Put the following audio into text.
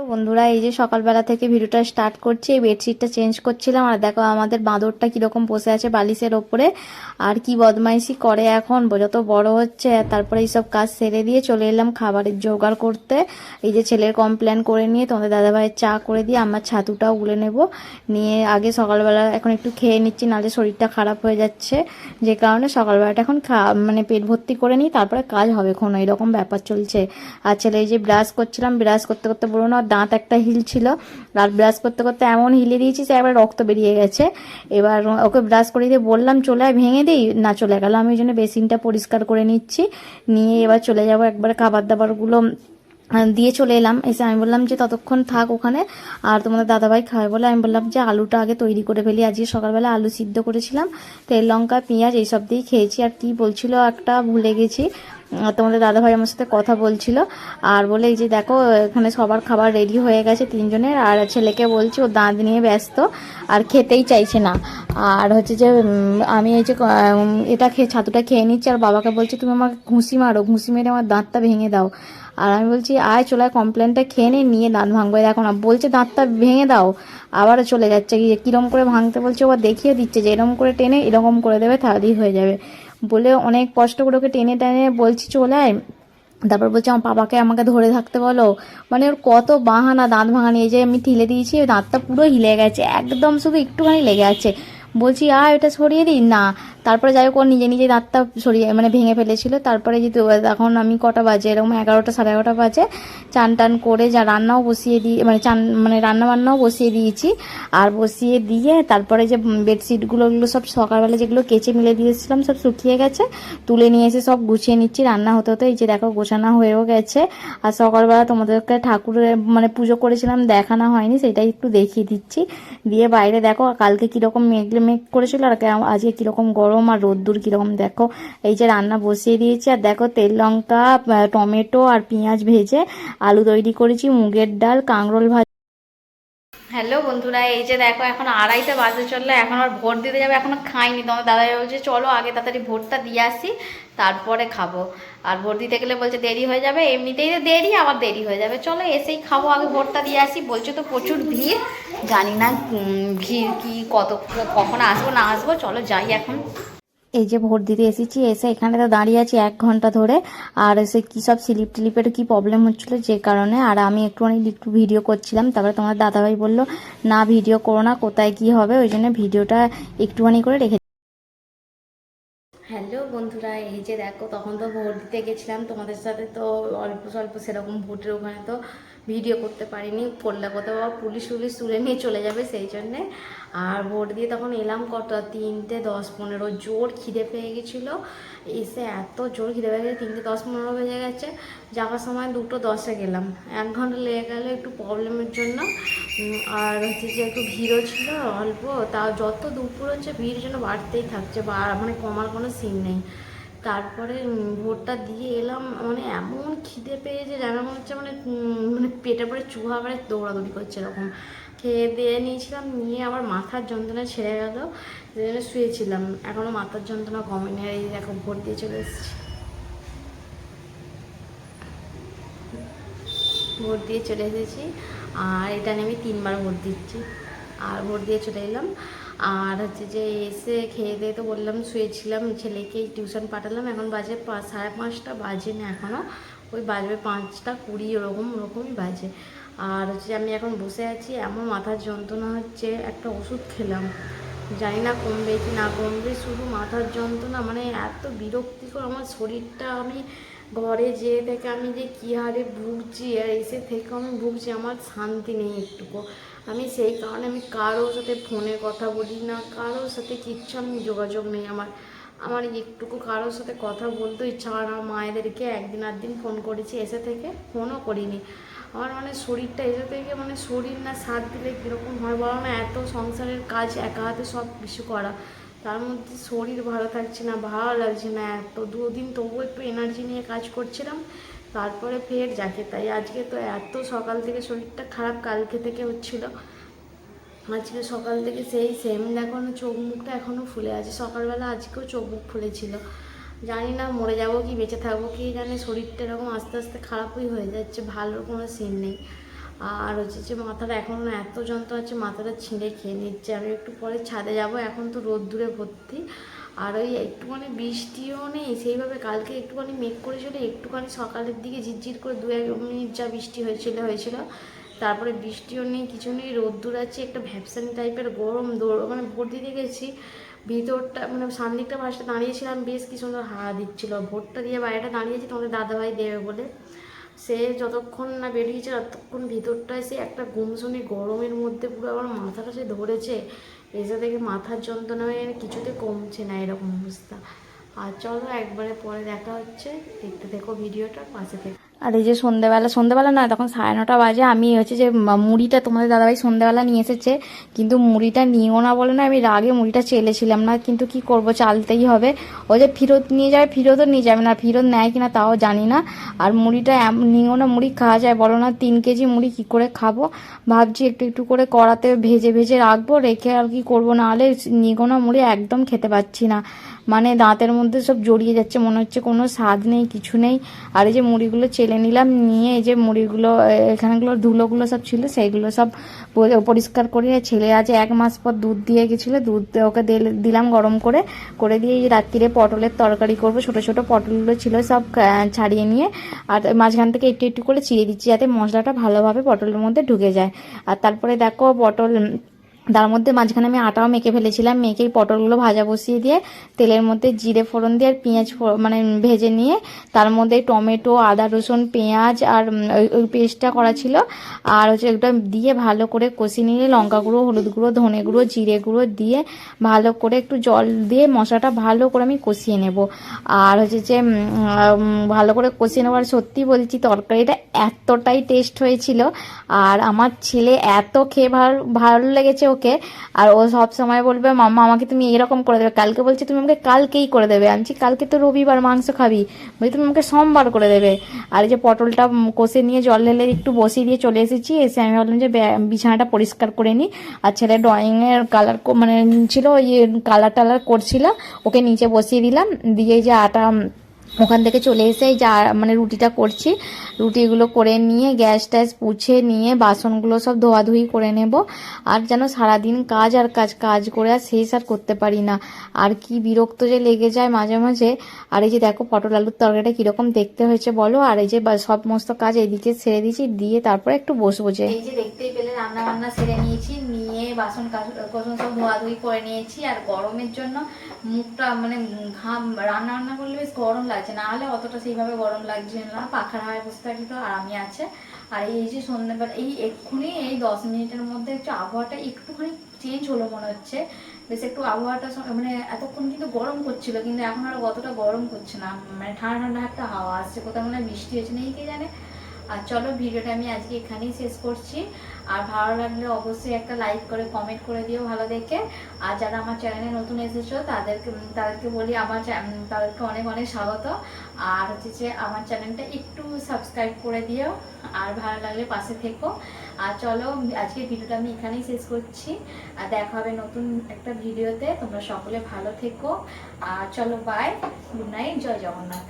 Hello বন্ধুরা, এই যে সকালবেলা থেকে ভিডিওটা স্টার্ট করছি, এই বেডশিটটা চেঞ্জ করছিলাম। আর দেখো আমাদের বাঁদরটা কীরকম বসে আছে বালিশের ওপরে। আর কি বদমাইশি করে এখন যত বড় হচ্ছে। আর তারপরে এইসব কাজ সেরে দিয়ে চলে এলাম খাবারের জোগাড় করতে। এই যে ছেলের কমপ্লেন করে নিয়ে তোমাদের দাদাভাইয়ের চা করে দিয়ে আমার ছাতুটাও গুলে নেব। নিয়ে আগে সকালবেলা এখন একটু খেয়ে নিচ্ছি, নাহলে শরীরটা খারাপ হয়ে যাচ্ছে। যে কারণে সকালবেলাটা এখন খা মানে পেট ভর্তি করে নিই, তারপরে কাজ হবে কোনো, এরকম ব্যাপার চলছে। আর ছেলে এই যে ব্রাশ করছিলাম ব্রাশ করতে করতে বলুন না দাঁত একটা হিল ছিল। আর ব্রাশ করতে করতে এমন হিলে দিয়েছি যে একবার রক্ত বেরিয়ে গেছে। এবার ওকে ব্রাশ করে দিয়ে বললাম, চলে আয়, ভেঙে দিই না, চলে গেল। আমি ওই জন্য বেসিনটা পরিষ্কার করে নিচ্ছি। নিয়ে এবার চলে যাব একবার খাবার দাবারগুলো দিয়ে চলে এলাম। এসে আমি বললাম যে, ততক্ষণ থাক ওখানে। আর তোমাদের দাদাভাই খাবে বলে আমি বললাম যে, আলুটা আগে তৈরি করে ফেলি। আজকে সকালবেলা আলু সিদ্ধ করেছিলাম। তেল, লঙ্কা, পেঁয়াজ, এইসব দিয়েই খেয়েছি। আর কি বলছিল একটা ভুলে গেছি। তোমাদের দাদাভাই আমার সাথে কথা বলছিল আর বলে, এই যে দেখো, এখানে সবার খাবার রেডি হয়ে গেছে তিনজনের আর ছেলেকে বলছি ও দাঁত নিয়ে ব্যস্ত আর খেতেই চাইছে না। আর হচ্ছে যে আমি এই যে এটা খেয়ে, ছাতুটা খেয়ে নিচ্ছি আর বাবাকে বলছি, তুমি আমাকে ঘুষি মারো, ঘুষি মেরে আমার দাঁতটা ভেঙে দাও। আর আমি বলছি, আয় চলে আয় কমপ্লেনটা খেয়ে নে, নিয়ে দাঁত ভাঙবো। দেখো না, বলছে, দাঁতটা ভেঙে দাও। আবারও চলে যাচ্ছে, গিয়ে কিরম করে ভাঙতে বলছে, ও দেখিয়ে দিচ্ছে যে এরকম করে টেনে এরকম করে দেবে তাহলেই হয়ে যাবে। বলে অনেক কষ্ট করে ওকে টেনে টেনে বলছি, চলে আয়। তারপর বলছে, আমার বাবাকে আমাকে ধরে থাকতে বলো। মানে ওর কত বাহানা, দাঁত ভাঙা নিয়ে যে আমি ঠিলে দিয়েছি দাঁতটা পুরো হিলে গেছে, একদম শুধু একটুখানি লেগে আছে। বলছি, আয়, ওটা সরিয়ে দিই? না। তারপরে যাই হোক, ও নিজে নিজে দাঁতটা সরিয়ে মানে ভেঙে ফেলেছিল। তারপরে যে তো এখন আমি কটা বাজে? এরকম এগারোটা, সাড়ে এগারোটা বাজে। চান টান করে যা রান্নাও বসিয়ে দিয়ে মানে চান মানে রান্না বান্নাও বসিয়ে দিয়েছি। আর বসিয়ে দিয়ে তারপরে যে বেডশিটগুলো, ওগুলো সব সকালবেলা যেগুলো কেচে মিলে দিয়েছিলাম, সব শুকিয়ে গেছে। তুলে নিয়ে এসে সব গুছিয়ে নিচ্ছি, রান্না হতে হতে। এই যে দেখো, গোছানো হয়েও গেছে। আর সকালবেলা তোমাদেরকে ঠাকুরের মানে পুজো করেছিলাম, দেখানো হয়নি, সেটাই একটু দেখিয়ে দিচ্ছি। দিয়ে বাইরে দেখো, কালকে কীরকম মেঘলে মেঘ করেছিল, আর আজকে কীরকম গরম আর রোদ্দুর কীরকম, দেখো এই যে রান্না বসিয়ে দিয়েছি, আর দেখো তেল লঙ্কা টমেটো আর পেঁয়াজ ভেজে আলু তৈরি করেছি, মুগের ডাল, কাঁকরোল ভাজা হ্যালো বন্ধুরা, এই যে দেখো এখন আড়াইটা বাজে চলল, এখন আর ভোট দিতে যাবে, এখনও খাইনি। তোমার দাদা বলছে, চলো আগে তাড়াতাড়ি ভোটটা দিয়ে আসি, তারপরে খাব। আর ভোট দিতে গেলে বলছে, দেরি হয়ে যাবে। এমনিতেই তো দেরি, আবার দেরি হয়ে যাবে। চলো এসেই খাব, আগে ভোটটা দিয়ে আসি। বলছে তো প্রচুর ভিড়, জানি না ভিড় কি, কত, কখন আসব, না আসব, চলো যাই এখন। এই যে ভোট দিতে এসেছি, এসে এখানে তো দাঁড়িয়ে আছি এক ঘণ্টা ধরে। আর এসে কী সব স্লিপ টিলিপের কী প্রবলেম হচ্ছিল যে কারণে? আর আমি একটুখানি একটু ভিডিও করছিলাম, তারপরে তোমার দাদাভাই বলল, না ভিডিও করো না, কোথায় কী হবে? ওই জন্য ভিডিওটা একটুখানি করে রেখে হ্যালো বন্ধুরা, এই যে দেখো, তখন তো ভোট দিতে গেছিলাম, তোমাদের সাথে তো অল্প স্বল্প সেরকম ভোটের ওখানে তো ভিডিও করতে পারিনি। করলে কোথাও পুলিশ টুলিশ তুলে নিয়ে চলে যাবে সেই জন্যে। আর ভোট দিয়ে তখন এলাম কত তিনটে, দশ, পনেরো। জোর খিদে পেয়ে গেছিল। এসে এত জোর খিদে পেয়ে গেছে, তিনটে, দশ, পনেরো বেজে গেছে। যাওয়ার সময় দুটো দশে গেলাম। এক ঘণ্টা লেগে গেল একটু প্রবলেমের জন্য। আর হচ্ছে যে একটু ভিড়ও ছিল অল্প। তা যত দুপুর হচ্ছে, ভিড় যেন বাড়তেই থাকছে। বা মানে কমার কোনো সিন নেই। তারপরে ভোটটা দিয়ে এলাম মানে এমন খিদে পেয়েছে যেন মনে হচ্ছে মানে মানে পেটে পরে চুহা মানে দৌড়াদৌড়ি করছে এরকম। খেয়ে দিয়ে নিয়েছিলাম, নিয়ে আবার মাথার যন্ত্রণা ছেড়ে গেল জন্য শুয়েছিলাম। এখনও মাথার যন্ত্রণা কমেনি, আর এই দেখো ভোট দিয়ে চলে এসেছি। ভোট দিয়ে চলে এসেছি, আর এটা নিয়ে আমি তিনবার ভোট দিচ্ছি। আর ভোট দিয়ে চলে এলাম। আর হচ্ছে যে এসে খেয়ে দিয়ে তো বললাম, শুয়েছিলাম, ছেলেকে টিউশন পাঠালাম। এখন বাজে সাড়ে পাঁচটা, বাজে না এখনও ওই বাজবে পাঁচটা কুড়ি, ওরকম, ওরকমই বাজে। আর হচ্ছে আমি এখন বসে আছি, এমন মাথার যন্ত্রণা হচ্ছে, একটা ওষুধ খেলাম। জানি না কমবে কি না কমবে, শুধু মাথার যন্ত্রণা মানে এত বিরক্তিকর আমার শরীরটা। আমি ঘরে যেয়ে থেকে আমি যে কী হারে ভুগছি, আর এসে থেকে আমি ভুগছি, আমার শান্তি নেই একটুকু। আমি সেই কারণে আমি কারোর সাথে ফোনে কথা বলি না, কারোর সাথে কিচ্ছু আমি যোগাযোগ নেই আমার। আমার একটুকু কারোর সাথে কথা বলতে ইচ্ছা হয় না মায়েদেরকে একদিন আর দিন ফোন করেছি, এসে থেকে ফোনও করিনি। আমার মানে শরীরটা এসে থেকে মানে শরীর না সাথ দিলে কীরকম হয় বলো না, এত সংসারের কাজ একা হাতে সব কিছু করা। তার মধ্যে শরীর ভালো থাকছে না, ভালো লাগছে না, এত দুদিন তবুও একটু এনার্জি নিয়ে কাজ করছিলাম। তারপরে ফের যাকে, তাই আজকে তো এত সকাল থেকে শরীরটা খারাপ কালকে থেকে হচ্ছিল। আজকে সকাল থেকে সেই সেম দেখো না, চোখ মুখটা এখনও ফুলে আছে। সকালবেলা আজকেও চোখ মুখ ফুলেছিল। জানি না, মরে যাব কি, বেঁচে থাকব কি জানে শরীরটা এরকম আস্তে আস্তে খারাপই হয়ে যাচ্ছে, ভালো কোনো সিন নেই। আর হচ্ছে যে মাথাটা এখন এত যন্ত্র আছে মাথাটা ছিঁড়ে খেয়ে নিচ্ছে। আমি একটু পরে ছাদে যাব, এখন তো রোদ দূরে ভর্তি। আর ওই একটুখানি বৃষ্টিও নেই, সেইভাবে কালকে একটুখানি মেঘ করেছিল, একটুখানি সকালের দিকে ঝিরঝির করে দু এক মিনিট যা বৃষ্টি হয়েছিল হয়েছিল। তারপরে বৃষ্টিও নেই, কিছু নেই, রোদ্দুর আছে, একটা ভ্যাপসানি টাইপের গরম দৌড় মানে ভোট দিতে গেছি, ভিতরটা মানে সামদিকটা পাশে দাঁড়িয়েছিলাম, বেশ কি সুন্দর হাওয়া দিচ্ছিল। ভোটটা দিয়ে বাইরেটা দাঁড়িয়েছি, তোমাদের দাদাভাই দেবে বলে। সে যতক্ষণ না বেরিয়েছে ততক্ষণ ভিতরটায় সে একটা গুমসুনি গরমের মধ্যে পুরো আমার মাথাটা সে ধরেছে। এসে থেকে মাথার যন্ত্রণা হয়ে কিছুতে কমছে না এরকম অবস্থা। আর চলো একবারে পরে দেখা হচ্ছে। দেখতে দেখো ভিডিওটা পাশে থেকে। আর এই যে সন্ধ্যেবেলা সন্ধ্যেবেলা না, তখন সাড়ে নটা বাজে। আমি হচ্ছে যে মুড়িটা তোমাদের দাদাভাই সন্ধ্যেবেলা নিয়ে এসেছে। কিন্তু মুড়িটা নিও না বলে না আমি রাগে মুড়িটা চেলেছিলাম না। কিন্তু কি করব, চালতেই হবে। ও যে ফেরত নিয়ে যাবে ফেরতও নিয়ে যাবে না। ফেরত নেয় কিনা তাও জানি না। আর মুড়িটা নিও না, মুড়ি খাওয়া যায়। বলো না, তিন কেজি মুড়ি কি করে খাব? ভাবছি একটু একটু করে কড়াতে ভেজে ভেজে রাখব। রেখে আর কি করব? না হলে নিগোনা মুড়ি একদম খেতে পাচ্ছি না। মানে দাঁতের মধ্যে সব জড়িয়ে যাচ্ছে, মনে হচ্ছে কোনো স্বাদ নেই, কিছু নেই। আর এই যে মুড়িগুলো চেলে নিলাম, নিয়ে এই যে মুড়িগুলো এখানেগুলো ধুলোগুলো সব ছিল, সেইগুলো সব পরিষ্কার করে ছেলে আজ এক মাস পর দুধ দিয়ে গেছিল, দুধ ওকে দিল- দিলাম গরম করে করে দিয়ে রাত্রিরে পটলের তরকারি করব, ছোট ছোট পটলগুলো ছিল সব ছাড়িয়ে নিয়ে, আর মাঝখান থেকে একটু একটু করে চিড়ে দিচ্ছি যাতে মশলাটা ভালোভাবে পটলের মধ্যে ঢুকে যায়। আর তারপরে দেখো পটল তার মধ্যে মাঝখানে আমি আটাও মেখে ফেলেছিলাম, মেখে পটলগুলো ভাজা বসিয়ে দিয়ে তেলের মধ্যে জিরে ফোড়ন দিয়ে আর পেঁয়াজ মানে ভেজে নিয়ে তার মধ্যে টমেটো, আদা, রসুন, পেঁয়াজ আর ওই- পেস্টটা করা ছিল। আর হচ্ছে ওটা দিয়ে ভালো করে কষিয়ে নিয়ে লঙ্কা গুঁড়ো, হলুদ গুঁড়ো, ধনে গুঁড়ো, জিরে গুঁড়ো দিয়ে ভালো করে একটু জল দিয়ে মশলাটা ভালো করে আমি কষিয়ে নেব। আর হচ্ছে যে ভালো করে কষিয়ে নেব আর সত্যি বলছি তরকারিটা এতটাই টেস্ট হয়েছিল। আর আমার ছেলে এত খেয়ে ভালো ভালো লেগেছে ওকে। আর ও সব সময় বলবে, মাম্মা, আমাকে তুমি এরকম করে দেবে। কালকে বলছে, তুমি আমাকে কালকেই করে দেবে। আমি কালকে তো রবিবার মাংস খাবি। বলছি, তুমি আমাকে সোমবার করে দেবে। আর এই যে পটলটা কষে নিয়ে জল ঢেলে একটু বসিয়ে দিয়ে চলে এসেছি। এসে আমি ভাবলাম যে বিছানাটা পরিষ্কার করে নিই। আর ছেলে ড্রয়িংয়ের কালার মানে ছিল ইয়ে কালার টালার করছিল। ওকে নিচে বসিয়ে দিলাম। দিয়ে যে আটা ওখান থেকে চলে এসে যা মানে রুটিটা করছি, রুটিগুলো করে নিয়ে, গ্যাস ট্যাস পুছে নিয়ে, বাসনগুলো সব ধোয়াধুয়ি করে নেব। আর যেন সারাদিন কাজ আর কাজ কাজ করে আর শেষ আর করতে পারি না। আর কি বিরক্ত যে লেগে যায় মাঝে মাঝে। আর এই যে দেখো পটল আলুর তরকারিটা কীরকম দেখতে হয়েছে বলো? আর এই যে সমস্ত কাজ এদিকে ছেড়ে দিয়েছি, দিয়ে তারপরে একটু বসবো যে। এই যে দেখতেই পেলে রান্না বান্না সেরে নিয়েছি, নিয়ে বাসন কোসন সব ধোয়াধুয়ি করে নিয়েছি। আর গরমের জন্য মুখটা মানে ঘাম, রান্না বান্না করলে বেশ গরম লাগছে না হলে অতটা সেইভাবে গরম লাগছে না। পাখার হাওয়ায় বসে থাকি তো আরামই আছে। আর এই যে সন্ধ্যেবেলা, এই এক্ষুনি এই দশ মিনিটের মধ্যে একটু আবহাওয়াটা একটুখানি চেঞ্জ হলো মনে হচ্ছে। বেশ একটু আবহাওয়াটা মানে এতক্ষণ কিন্তু গরম করছিল, কিন্তু এখন আর অতটা গরম করছে না। মানে ঠান্ডা ঠান্ডা একটা হাওয়া আসছে, কোথাও মনে হয় বৃষ্টি হয়েছে, নেই কে জানে। আর চলো, ভিডিওটা আমি আজকে এখানেই শেষ করছি। আর ভালো লাগলে অবশ্যই একটা লাইক করে কমেন্ট করে দিও ভালো দেখে। আর যারা আমার চ্যানেলে নতুন এসেছ, তাদেরকে তাদেরকে বলি আমার তাদেরকে অনেক অনেক স্বাগত। আর হচ্ছে যে আমার চ্যানেলটা একটু সাবস্ক্রাইব করে দিও, আর ভালো লাগলে পাশে থেকো। আর চলো আজকে ভিডিওটা আমি এখানেই শেষ করছি। আর দেখা হবে নতুন একটা ভিডিওতে তোমরা সকলে ভালো থেকো। আর চলো বাই গুড নাইট জয় জগন্নাথ।